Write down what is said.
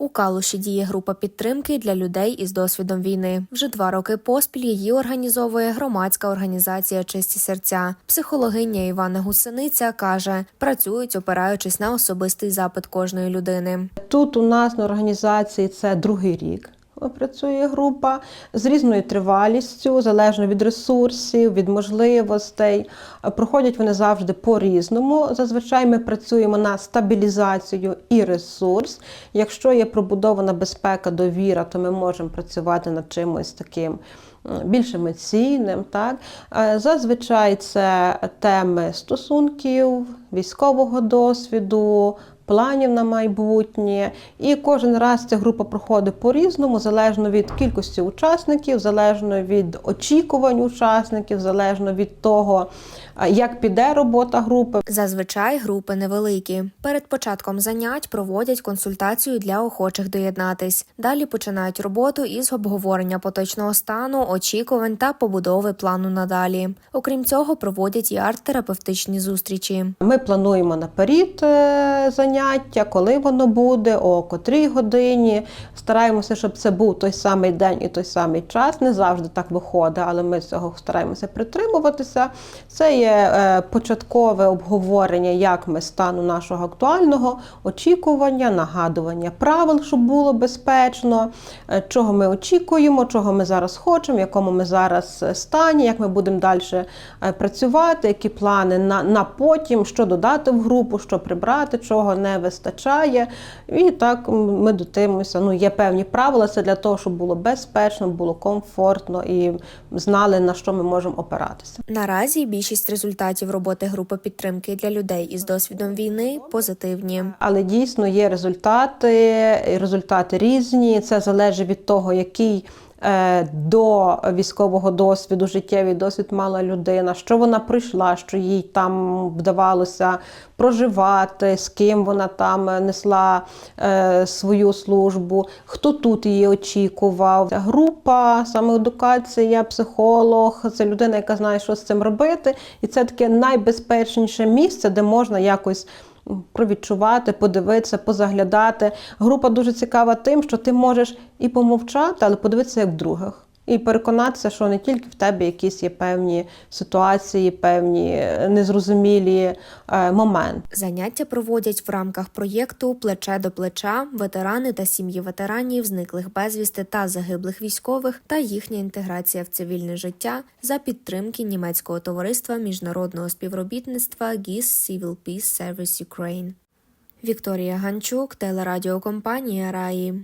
У Калуші діє група підтримки для людей із досвідом війни. Вже два роки поспіль її організовує громадська організація Чисті серця. Психологиня Івана Гусениця каже, працюють, опираючись на особистий запит кожної людини. Тут у нас на організації це другий рік. Працює група з різною тривалістю, залежно від ресурсів, від можливостей. Проходять вони завжди по-різному. Зазвичай ми працюємо на стабілізацію і ресурс. Якщо є пробудована безпека, довіра, то ми можемо працювати над чимось таким більш емоційним. Так? Е, Зазвичай це теми стосунків, військового досвіду, планів на майбутнє. І кожен раз ця група проходить по-різному, залежно від кількості учасників, залежно від очікувань учасників, залежно від того, як піде робота групи. Зазвичай групи невеликі. Перед початком занять проводять консультацію для охочих доєднатись. Далі починають роботу із обговорення поточного стану, очікувань та побудови плану надалі. Окрім цього, проводять і арт-терапевтичні зустрічі. Ми плануємо наперед е, заняття, коли воно буде, о котрій годині. Стараємося, щоб це був той самий день і той самий час. Не завжди так виходить, але ми цього стараємося притримуватися. Це є е, початкове обговорення, як ми стану нашого актуального очікування, нагадування правил, щоб було безпечно, е, чого ми очікуємо, чого ми зараз хочемо, в якому ми зараз е, стані, як ми будемо далі працювати, які плани на, на потім, що додати в групу, що прибрати, чого не вистачає. І так ми дотримуємося. Ну, є певні правила, це для того, щоб було безпечно, було комфортно і знали, на що ми можемо опиратися. Наразі більшість результатів роботи групи підтримки для людей із досвідом війни позитивні. Але дійсно є результати, результати різні. Це залежить від того, який до військового досвіду, життєвий досвід мала людина, що вона пройшла, що їй там вдавалося проживати, з ким вона там несла е, свою службу, хто тут її очікував. Група, самоедукація, психолог це людина, яка знає, що з цим робити, і це таке найбезпечніше місце, де можна якось провідчувати, подивитися, позаглядати. Група дуже цікава тим, що ти можеш і помовчати, але подивитися як в других. І переконатися, що не тільки в тебе якісь є певні ситуації, певні е, незрозумілі е, моменти. Заняття проводять в рамках проєкту Плече до плеча ветерани та сім'ї ветеранів, зниклих безвісти та загиблих військових та їхня інтеграція в цивільне життя за підтримки німецького товариства міжнародного співробітництва GIS Civil Peace Service Ukraine. Вікторія Ганчук, телерадіокомпанія Раї.